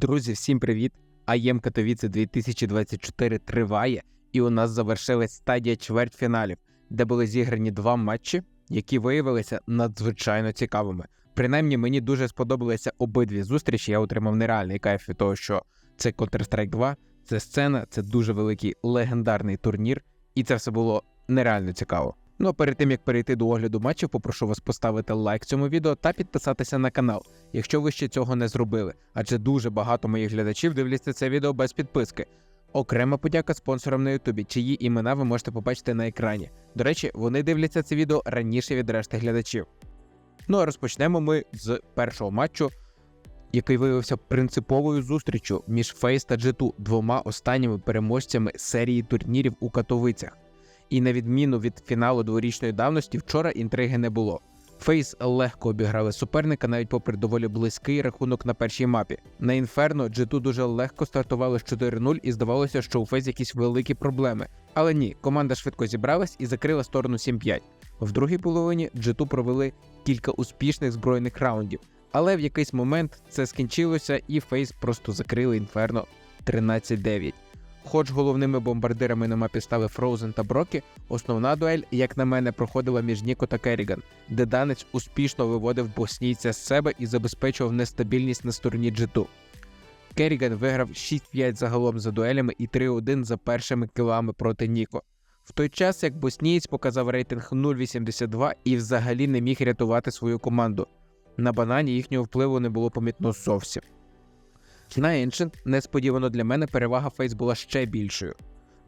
Друзі, всім привіт! АЄМ Катовіце 2024 триває, і у нас завершилась стадія чвертьфіналів, де були зіграні два матчі, які виявилися надзвичайно цікавими. Принаймні, мені дуже сподобалися обидві зустрічі. Я отримав нереальний кайф від того, що це Counter-Strike 2, це сцена, це дуже великий легендарний турнір, і це все було нереально цікаво. Ну а перед тим як перейти до огляду матчів, попрошу вас поставити лайк цьому відео та підписатися на канал, якщо ви ще цього не зробили, адже дуже багато моїх глядачів дивляться це відео без підписки. Окрема подяка спонсорам на Ютубі, чиї імена ви можете побачити на екрані. До речі, вони дивляться це відео раніше від решти глядачів. Ну а розпочнемо ми з першого матчу, який виявився принциповою зустрічю між Фейс та G2, двома останніми переможцями серії турнірів у Катовицях. І на відміну від фіналу дворічної давності, вчора інтриги не було. Фейс легко обіграли суперника, навіть попри доволі близький рахунок на першій мапі. На інферно G2 дуже легко стартували з 4-0 і здавалося, що у Фейс якісь великі проблеми. Але ні, команда швидко зібралась і закрила сторону 7-5. В другій половині G2 провели кілька успішних збройних раундів. Але в якийсь момент це скінчилося, і Фейс просто закрили інферно 13-9. Хоч головними бомбардирами на мапі стали Фроузен та Брокі, основна дуель, як на мене, проходила між Ніко та Керріган, де данець успішно виводив боснійця з себе і забезпечував нестабільність на стороні G2. Керріган виграв 6-5 загалом за дуелями і 3-1 за першими кілами проти Ніко. В той час як боснієць показав рейтинг 0,82 і взагалі не міг рятувати свою команду. На банані їхнього впливу не було помітно зовсім. На Ancient, несподівано для мене, перевага Фейс була ще більшою.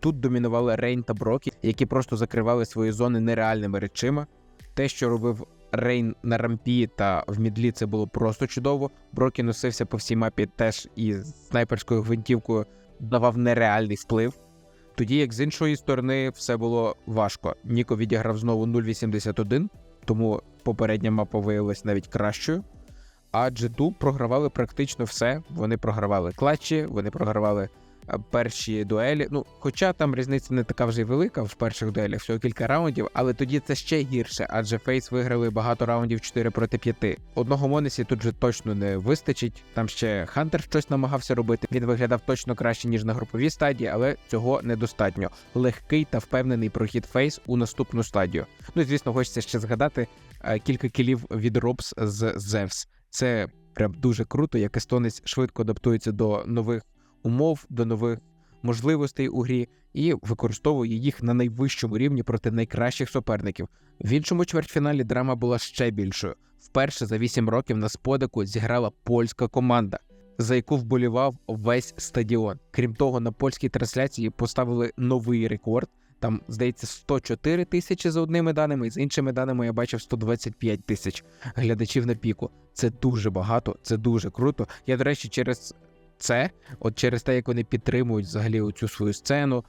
Тут домінували Рейн та Брокі, які просто закривали свої зони нереальними речима. Те, що робив Рейн на рампі та в мідлі, це було просто чудово. Брокі носився по всій мапі теж із снайперською гвинтівкою, давав нереальний вплив. Тоді як з іншої сторони все було важко. Ніко відіграв знову 0.81, тому попередня мапа виявилась навіть кращою. А G2 програвали практично все. Вони програвали клатчі, вони програвали е, перші дуелі. Ну, хоча там різниця не така вже й велика в перших дуелях, всього кілька раундів, але тоді це ще гірше, адже Фейс виграли багато раундів 4 проти 5. Одного Монесі тут же точно не вистачить. Там ще Хантер щось намагався робити. Він виглядав точно краще, ніж на груповій стадії, але цього недостатньо. Легкий та впевнений прохід Фейс у наступну стадію. Ну і звісно, хочеться ще згадати е, кілька кілів від Робс з Зевс. Це прям дуже круто, як естонець швидко адаптується до нових умов, до нових можливостей у грі і використовує їх на найвищому рівні проти найкращих суперників. В іншому чвертьфіналі драма була ще більшою. Вперше за 8 років на сподику зіграла польська команда, за яку вболівав весь стадіон. Крім того, на польській трансляції поставили новий рекорд. Там, здається, 104 тисячі за одними даними, і з іншими даними я бачив 125 тисяч глядачів на піку. Це дуже багато, це дуже круто. Я, до речі, через це, от через те, як вони підтримують взагалі оцю свою сцену,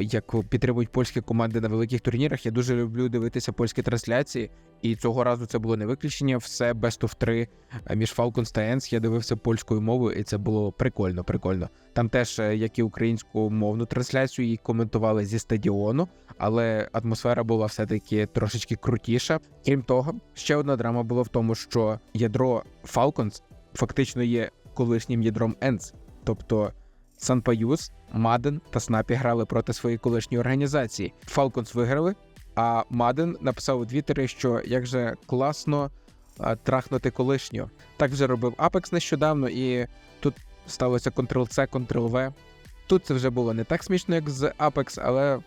як підтримують польські команди на великих турнірах. Я дуже люблю дивитися польські трансляції, і цього разу це було не виключення. Все best of 3 між Falcons та Ends Я дивився польською мовою, і це було прикольно. Прикольно. Там теж, е, як і українську мовну трансляцію, її коментували зі стадіону, але атмосфера була все-таки трошечки крутіша. Крім того, ще одна драма була в тому, що ядро Falcons фактично є колишнім ядром Ends. тобто. Санпаюс, Маден та Снапі грали проти своєї колишньої організації. Falcons виграли, а Маден написав у Твіттері, що як же класно трахнути колишнього. Так вже робив Apex нещодавно, і тут сталося Ctrl-C, Ctrl-V. Тут це вже було не так смішно, як з Apex, але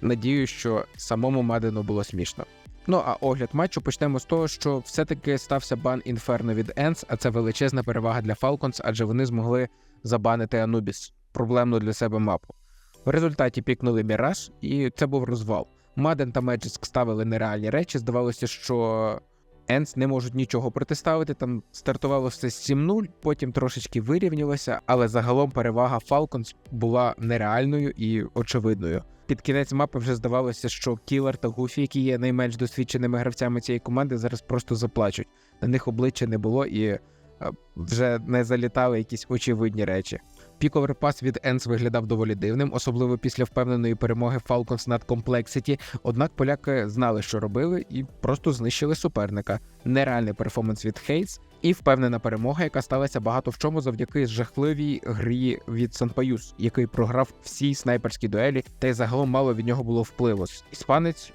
надію, що самому Мадену було смішно. Ну а огляд матчу почнемо з того, що все-таки стався бан Інферно від Ends, а це величезна перевага для Falcons, адже вони змогли забанити Анубіс, проблемну для себе мапу. В результаті пікнули Міраж, і це був розвал. Маден та Меджиск ставили нереальні речі. Здавалося, що Енс не можуть нічого протиставити. Там стартувало все з 7-0, потім трошечки вирівнялося, але загалом перевага Falcons була нереальною і очевидною. Під кінець мапи вже здавалося, що Кілер та Гуфі, які є найменш досвідченими гравцями цієї команди, зараз просто заплачуть. На них обличчя не було і вже не залітали якісь очевидні речі. Пік оверпас від Енс виглядав доволі дивним, особливо після впевненої перемоги Falcons над Complexity. Однак поляки знали, що робили, і просто знищили суперника. Нереальний перформанс від Хейтс і впевнена перемога, яка сталася багато в чому завдяки жахливій грі від Санпаюс, який програв всі снайперські дуелі, та й загалом мало від нього було впливу. Іспанець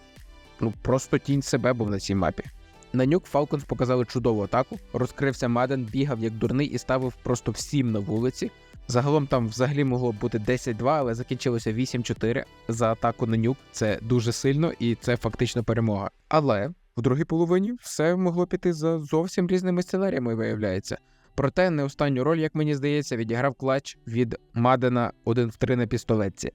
ну просто тінь себе був на цій мапі. На нюк Falcons показали чудову атаку. Розкрився Маден, бігав як дурний і ставив просто всім на вулиці. Загалом там взагалі могло бути 10-2, але закінчилося 8-4 за атаку на нюк. Це дуже сильно і це фактично перемога. Але в другій половині все могло піти за зовсім різними сценаріями, виявляється. Проте не останню роль, як мені здається, відіграв клач від Мадена 1 в 3 на пістолетці,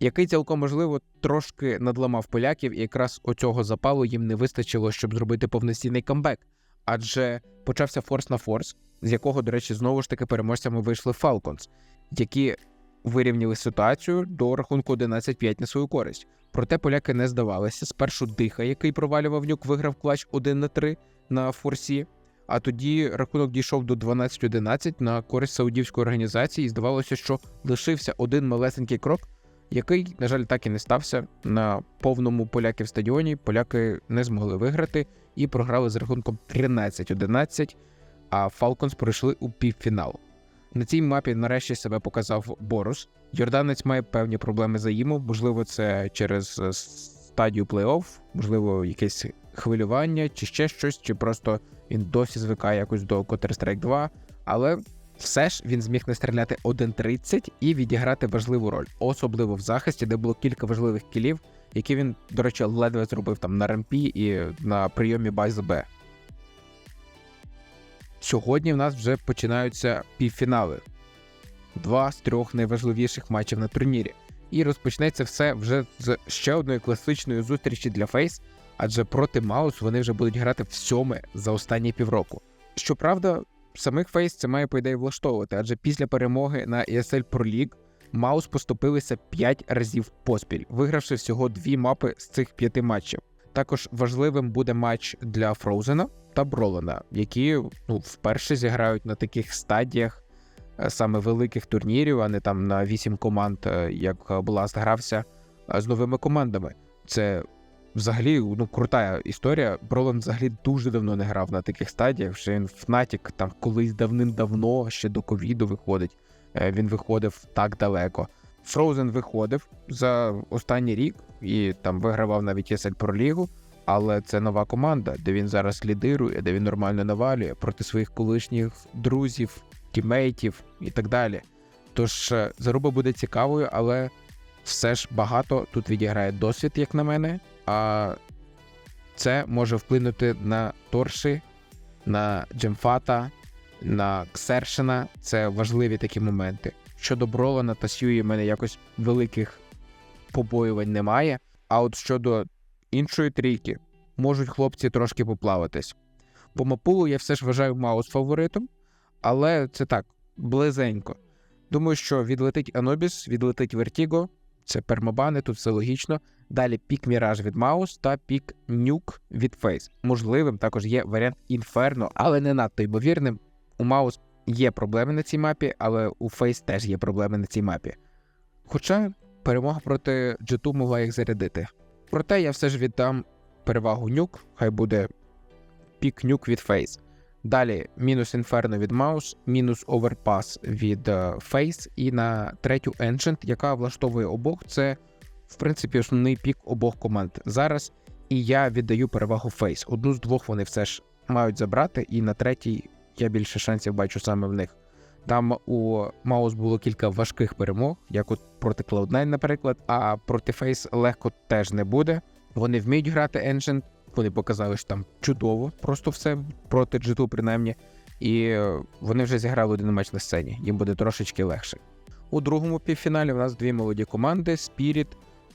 який цілком можливо трошки надламав поляків, і якраз оцього запалу їм не вистачило, щоб зробити повноцінний камбек. Адже почався форс на форс, з якого, до речі, знову ж таки переможцями вийшли Falcons, які вирівняли ситуацію до рахунку 11-5 на свою користь. Проте поляки не здавалися. Спершу диха, який провалював нюк, виграв клач 1 на 3 на форсі. А тоді рахунок дійшов до 12-11 на користь саудівської організації, і здавалося, що лишився один малесенький крок, який, на жаль, так і не стався. На повному поляків стадіоні поляки не змогли виграти і програли з рахунком 13-11, а Falcons пройшли у півфінал. На цій мапі нарешті себе показав Борус. Йорданець має певні проблеми за їму, можливо, це через е, стадію плей-офф, можливо, якесь хвилювання, чи ще щось, чи просто він досі звикає якось до Counter-Strike 2, але все ж він зміг не стріляти 1.30 і відіграти важливу роль, особливо в захисті, де було кілька важливих кілів, які він, до речі, ледве зробив там на рампі і на прийомі Байз Б. Сьогодні в нас вже починаються півфінали. Два з трьох найважливіших матчів на турнірі. І розпочнеться все вже з ще одної класичної зустрічі для Фейс, адже проти Маус вони вже будуть грати в сьоме за останні півроку. Щоправда, самих Фейс це має по ідеї влаштовувати, адже після перемоги на ESL Pro League Маус поступилися 5 разів поспіль, вигравши всього дві мапи з цих п'яти матчів. Також важливим буде матч для Фроузена та Бролена, які ну, вперше зіграють на таких стадіях е, саме великих турнірів, а не там на 8 команд, е, як Бласт грався з новими командами. Це взагалі ну, крута історія. Бролен взагалі дуже давно не грав на таких стадіях. Ще він в Fnatic там колись давним-давно, ще до ковіду виходить. Е, Він виходив так далеко. Фроузен виходив за останній рік і там вигравав навіть ESL Pro Лігу, але це нова команда, де він зараз лідирує, де він нормально навалює проти своїх колишніх друзів, тімейтів і так далі. Тож е, заруба буде цікавою, але все ж багато тут відіграє досвід, як на мене. А це може вплинути на торші, на Джемфата, на Ксершина. Це важливі такі моменти. Щодо Бролана та Сьюї, в мене якось великих побоювань немає. А от щодо іншої трійки, можуть хлопці трошки поплаватись. По мапулу я все ж вважаю Маус фаворитом, але це так, близенько. Думаю, що відлетить Анобіс, відлетить Вертіго, це пермобани, тут все логічно. Далі пік Міраж від Маус та пік Нюк від Фейс. Можливим також є варіант Інферно, але не надто ймовірним. У Маус є проблеми на цій мапі, але у Фейс теж є проблеми на цій мапі. Хоча перемога проти G2 могла їх зарядити. Проте я все ж віддам перевагу нюк, хай буде пік нюк від Фейс. Далі мінус Інферно від Маус, мінус Оверпас від Фейс, і на третю Ancient, яка влаштовує обох. Це, в принципі, основний пік обох команд зараз. І я віддаю перевагу Фейс. Одну з двох вони все ж мають забрати, і на третій я більше шансів бачу саме в них. Там у Маус було кілька важких перемог, як от проти Cloud9, наприклад, а проти Фейс легко теж не буде. Вони вміють грати Ancient, вони показали, що там чудово, просто все проти G2 принаймні. І е, вони вже зіграли один матч на сцені, їм буде трошечки легше. У другому півфіналі у нас дві молоді команди: Spirit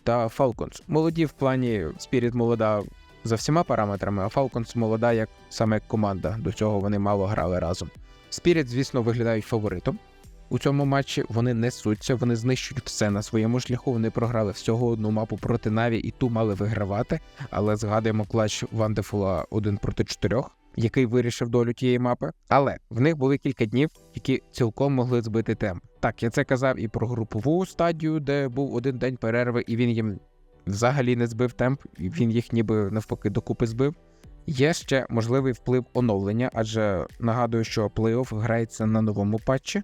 та Falcons. Молоді в плані Spirit молода за всіма параметрами, а Falcons молода як саме команда. До цього вони мало грали разом. Spirit, звісно, виглядають фаворитом. У цьому матчі вони несуться, вони знищують все на своєму шляху. Вони програли всього одну мапу проти Наві і ту мали вигравати. Але згадуємо клач Вандефула 1 проти 4. який вирішив долю тієї мапи. Але в них були кілька днів, які цілком могли збити темп. Так, я це казав і про групову стадію, де був один день перерви, і він їм взагалі не збив темп, він їх ніби навпаки докупи збив. Є ще можливий вплив оновлення, адже нагадую, що плей-офф грається на новому патчі.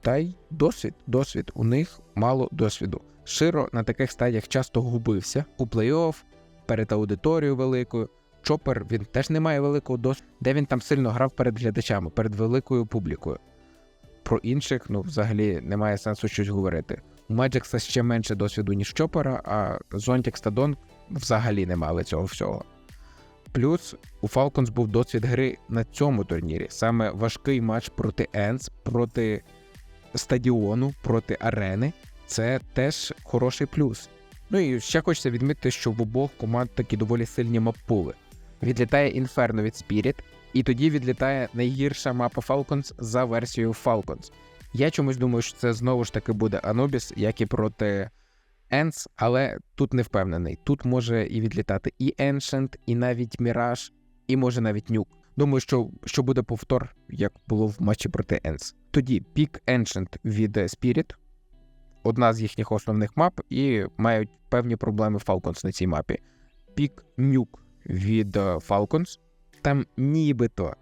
Та й досвід, досвід. У них мало досвіду. Широ на таких стадіях часто губився у плей-офф, перед аудиторією великою. Чопер він теж не має великого досвіду, де він там сильно грав перед глядачами, перед великою публікою. Про інших, ну, взагалі, немає сенсу щось говорити. У Меджикса ще менше досвіду, ніж Чопера, а Зонтікс та Дон взагалі не мали цього всього. Плюс у Falcons був досвід гри на цьому турнірі. Саме важкий матч проти Енс, проти стадіону, проти арени. Це теж хороший плюс. Ну і ще хочеться відмітити, що в обох команд такі доволі сильні маппули. Відлітає Інферно від Spirit, і тоді відлітає найгірша мапа Falcons за версією Falcons. Я чомусь думаю, що це знову ж таки буде Anubis, як і проти Енс, але тут не впевнений. Тут може і відлітати і Ancient, і навіть Mirage, і може навіть Нюк. Думаю, що, що буде повтор, як було в матчі проти Енс. Тоді пік Ancient від Spirit, одна з їхніх основних мап, і мають певні проблеми Falcons на цій мапі. Пік Нюк від е, Falcons. Там нібито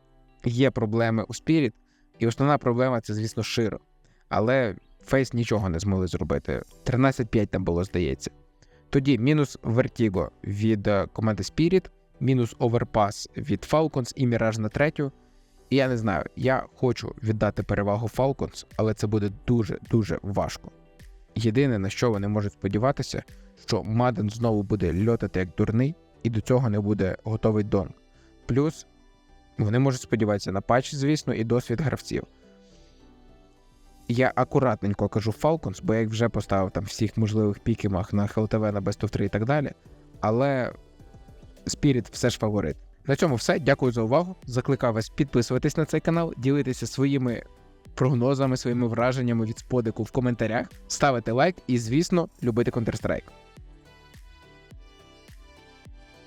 є проблеми у Spirit, і основна проблема це, звісно, широ. Але Фейс нічого не змогли зробити. 13-5 там було, здається. Тоді мінус Vertigo від е, команди Spirit, мінус Overpass від Falcons і Mirage на третю. І я не знаю, я хочу віддати перевагу Falcons, але це буде дуже-дуже важко. Єдине, на що вони можуть сподіватися, що Маден знову буде льотати як дурний, і до цього не буде готовий донг. Плюс вони можуть сподіватися на патч, звісно, і досвід гравців. Я акуратненько кажу Falcons, бо я їх вже поставив там всіх можливих пікемах на ХЛТВ, на Best of 3 і так далі. Але Spirit все ж фаворит. На цьому все. Дякую за увагу. Закликаю вас підписуватись на цей канал, ділитися своїми прогнозами, своїми враженнями від сподику в коментарях, ставити лайк і, звісно, любити Counter-Strike.